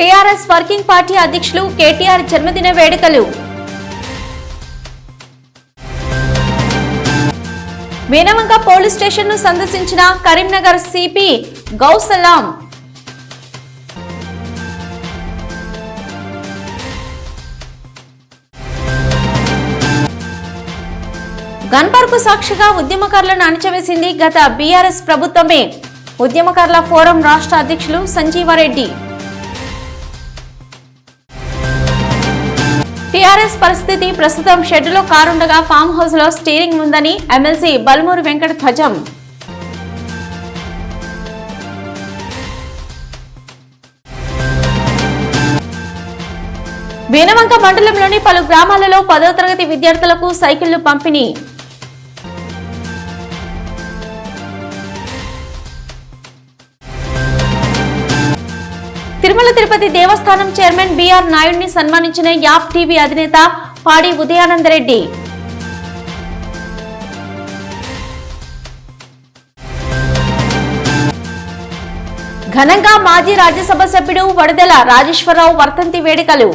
TRS working party అధ్యక్షులు కేటీఆర్ జన్మదిన వేడుకలు. మీనవంక పోలీస్ స్టేషన్ను సందర్శించిన కరీంనగర్ సిపి గౌసలాం గన్పర్కు సాక్షిగా ఉద్యమకారులను అణచివేసింది గత బీఆర్ఎస్ ప్రభుత్వమే. ఉద్యమకారుల ఫోరం రాష్ట్ర అధ్యక్షులు సంజీవారెడ్డి. టీఆర్ఎస్ పరిస్థితి ప్రస్తుతం షెడ్డులో కారుండగా ఫామ్ హౌస్లో స్టీరింగ్ ఉందని ఎమ్మెల్సీ బల్మూరు వెంకట ధ్వజం. వీనవంక మండలంలోని పలు గ్రామాలలో పదో తరగతి విద్యార్థులకు సైకిళ్ళు పంపిణీ. తిరుమల తిరుపతి దేవస్థానం చైర్మన్ బిఆర్ నాయుడిని సన్మానించిన యాప్ టీవీ అధినేత పాడి ఉదయానందరెడ్డి. ఘనంగా మాజీ రాజ్యసభ సభ్యుడు వడదెల రాజేశ్వరరావు వర్తంతి వేడుకలు.